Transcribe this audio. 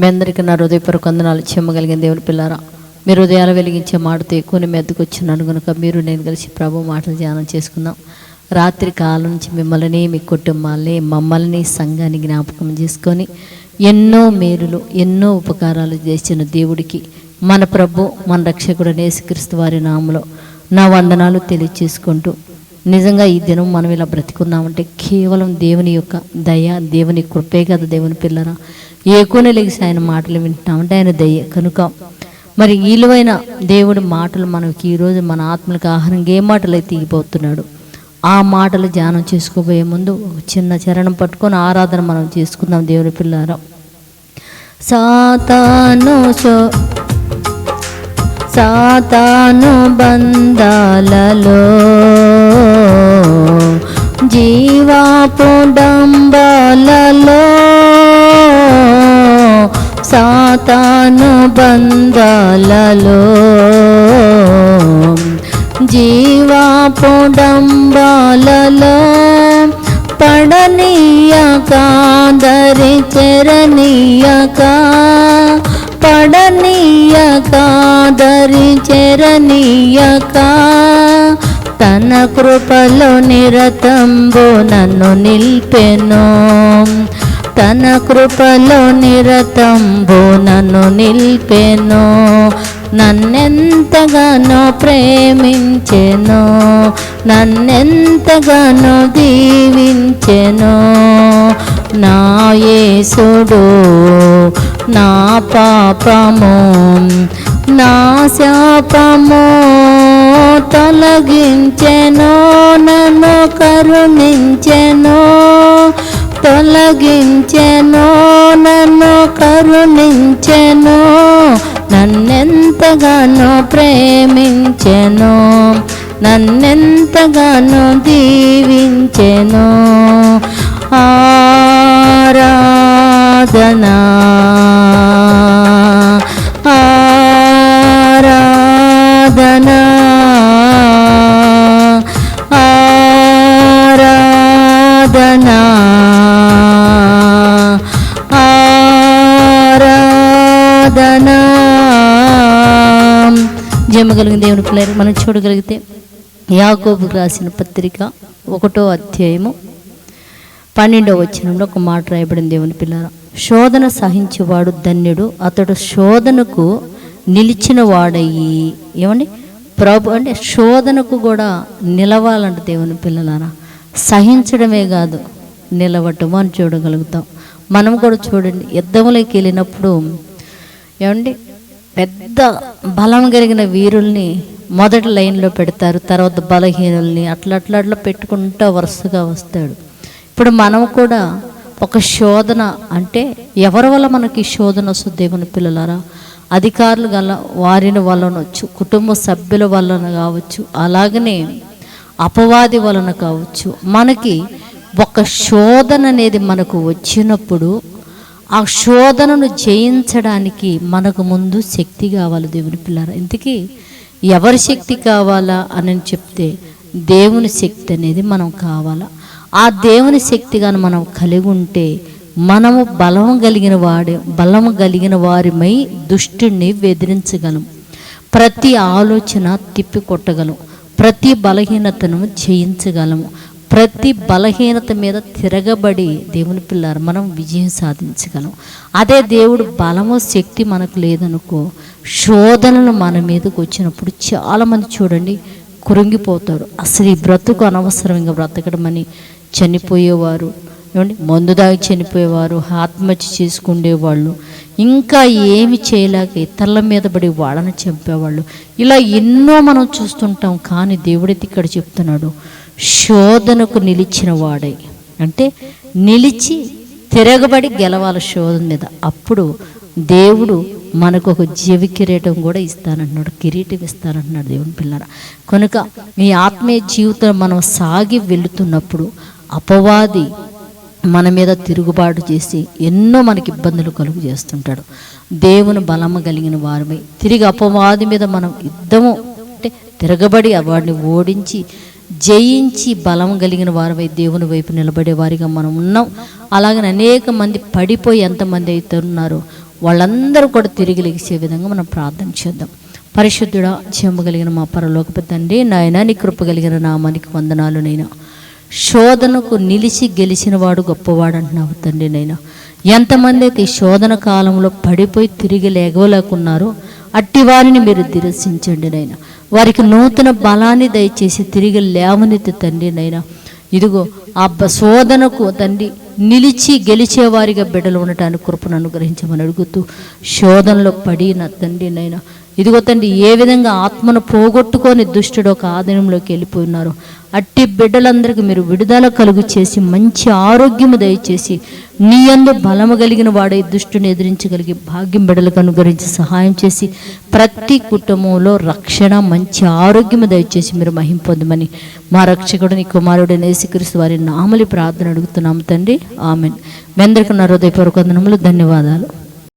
మీ అందరికీ నా హృదయపూర్వక వందనాలు చెమ్మగలిగిన దేవుని పిల్లారా. మీరు హృదయాలు వెలిగించే మాటతో ఎక్కువ మెద్దకు వచ్చినాను కనుక మీరు నేను కలిసి ప్రభు మాటలు ధ్యానం చేసుకుందాం. రాత్రి కాలం నుంచి మిమ్మల్ని మీ కుటుంబాల్ని మమ్మల్ని సంఘాన్ని జ్ఞాపకం చేసుకొని ఎన్నో మేలులు ఎన్నో ఉపకారాలు చేసిన దేవుడికి మన ప్రభు మన రక్షకుడు నేసుక్రీస్తు వారి నామలో నా వందనాలు తెలియచేసుకుంటూ నిజంగా ఈ దినం మనం ఇలా బ్రతికున్నామంటే కేవలం దేవుని యొక్క దయ దేవుని కృపే కదా దేవుని పిల్లరా. ఏ కొన లెగిసి ఆయన మాటలు వింటున్నామంటే ఆయన దయ. కనుక మరి ఈలువైన దేవుడి మాటలు మనకి ఈరోజు మన ఆత్మలకు ఆహారం ఏ మాటలు అయితే ఇగిపోతున్నాడు ఆ మాటలు ధ్యానం చేసుకోబోయే ముందు ఒక చిన్న చరణం పట్టుకొని ఆరాధన మనం చేసుకుందాం దేవుని పిల్లారా. సాతాను సాతాను బంధాలలో జీవాపుడంబలలో సాతాను బంధాలలో జీవాపుడంబాలలో పడనీయక దరి చెరనీయక పడనీయక దరి చెరనీయక తన కృపలో నిరతంబు నన్ను నిల్పెను. తన కృపలో నిరతంబు నన్ను నిల్పెను. నన్నెంతగానో ప్రేమించెను. నన్నెంతగానో దీవించెను. నా యేసుడు నా పాపము నా శాపము తొలగించెను నన్ను కరుణించెను తొలగించెను నన్ను కరుణించెను నన్నెంతగానో ప్రేమించెను నన్నెంతగానో దీవించెను. ఆరాధనా ఆరాధనా జమగలిగిన దేవుని పిల్లలు మనం చూడగలిగితే యాకోబుకు రాసిన పత్రిక ఒకటో అధ్యాయము పన్నెండవ వచనంలో ఒక మాట రాయబడింది దేవుని పిల్లల శోధన సహించేవాడు ధన్యుడు అతడు శోధనకు నిలిచిన వాడయ్యి. ఏమండి? ప్రభు అంటే శోధనకు కూడా నిలవాలంట దేవుని పిల్లలారా. సహించడమే కాదు నిలవటం అని చూడగలుగుతాం. మనం కూడా చూడండి యుద్ధంలోకి వెళ్ళినప్పుడు ఏమండి? పెద్ద బలం కలిగిన వీరుల్ని మొదటి లైన్లో పెడతారు తర్వాత బలహీనుల్ని అట్లా అట్లా అట్లా పెట్టుకుంటూ వరుసగా వస్తాడు. ఇప్పుడు మనం కూడా ఒక శోధన అంటే ఎవరి వల్ల మనకి శోధన వస్తుంది దేవుని పిల్లలారా? అధికారులు గల వారిని వలనొచ్చు కుటుంబ సభ్యుల వలన కావచ్చు అలాగనే అపవాది వలన కావచ్చు. మనకి ఒక శోధన అనేది మనకు వచ్చినప్పుడు ఆ శోధనను జయించడానికి మనకు ముందు శక్తి కావాలి దేవుని పిల్లర. ఇంతకీ ఎవరి శక్తి కావాలా అని చెప్తే దేవుని శక్తి అనేది మనం కావాలా? ఆ దేవుని శక్తి కానీ మనం కలిగి ఉంటే మనము బలం కలిగిన వాడి బలం కలిగిన వారిమై దుష్టుణ్ణి వెదిరించగలం ప్రతి ఆలోచన తిప్పికొట్టగలం. ప్రతి బలహీనతను జయించగలము ప్రతి బలహీనత మీద తిరగబడి దేవుని పిల్లారు మనం విజయం సాధించగలం. అదే దేవుడు బలము శక్తి మనకు లేదనుకో శోధనలు మన మీదకు వచ్చినప్పుడు చాలామంది చూడండి కురింగిపోతారు. అసలు ఈ బ్రతుకు అనవసరంగా బ్రతకడమని చనిపోయేవారు ఏమండి? మందు దాగి చనిపోయేవారు ఆత్మహత్య చేసుకునేవాళ్ళు ఇంకా ఏమి చేయలేక ఇతరుల మీద పడి వాళ్ళని చంపేవాళ్ళు. ఇలా ఎన్నో మనం చూస్తుంటాం కానీ దేవుడైతే ఇక్కడ చెప్తున్నాడు శోధనకు నిలిచిన వాడై. అంటే నిలిచి తిరగబడి గెలవాలి శోధన మీద. అప్పుడు దేవుడు మనకు ఒక జీవ కిరీటం కూడా ఇస్తానంటున్నాడు కిరీటం ఇస్తానంటున్నాడు దేవుని పిల్లర. కనుక మీ ఆత్మీయ జీవితం మనం సాగి వెళుతున్నప్పుడు అపవాది మన మీద తిరుగుబాటు చేసి ఎన్నో మనకి ఇబ్బందులు కలుగు చేస్తుంటాడు. దేవుని బలము కలిగిన వారిపై తిరిగి అపవాది మీద మనం యుద్ధము అంటే తిరగబడి వాడిని ఓడించి జయించి బలం కలిగిన వారమై దేవుని వైపు నిలబడే వారిగా మనం ఉన్నాం. అలాగని అనేక మంది పడిపోయి ఎంతమంది అయితే ఉన్నారో వాళ్ళందరూ కూడా తిరిగి లెగిసే విధంగా మనం ప్రార్థన చేద్దాం. పరిశుద్ధుడా కలిగిన మా పరలోకపు తండ్రి నాయన నీ కృప కలిగిన నామానికి వందనాలు నైనా. శోధనకు నిలిచి గెలిచిన వాడు గొప్పవాడు అంటున్నావు తండ్రి నైనా. ఎంతమంది అయితే ఈ శోధన కాలంలో పడిపోయి తిరిగి లేగవలేకున్నారో అట్టి వారిని మీరు దిరసించండి నైనా వారికి నూతన బలాన్ని దయచేసి తిరిగి లేవనెత్తి తండ్రి నైనా ఇదిగో ఆ శోధనకు తండ్రి నిలిచి గెలిచేవారిగా బిడ్డలు ఉండటానికి కృపను అనుగ్రహించమని అడుగుతూ శోధనలో పడి నా తండ్రి నైనా ఇదిగో తండ్రి ఏ విధంగా ఆత్మను పోగొట్టుకొని దుష్టుడు ఒక ఆధీనంలోకి వెళ్ళిపోయినారు అట్టి బిడ్డలందరికీ మీరు విడుదల కలుగు చేసి మంచి ఆరోగ్యము దయచేసి నీ అందు బలము కలిగిన వాడై దుష్టుని ఎదిరించగలిగి భాగ్యం బిడ్డలకు అనుగ్రహించి సహాయం చేసి ప్రతి కుటుంబంలో రక్షణ మంచి ఆరోగ్యము దయచేసి మీరు మహిం పొందమని మా రక్షకుడు నీ కుమారుడు నేసిక్రీస్తు వారి నామలి ప్రార్థన అడుగుతున్నాము తండ్రి. ఆమెన్. మీ అందరికీ నా హృదయపూర్వక వందనములు ధన్యవాదాలు.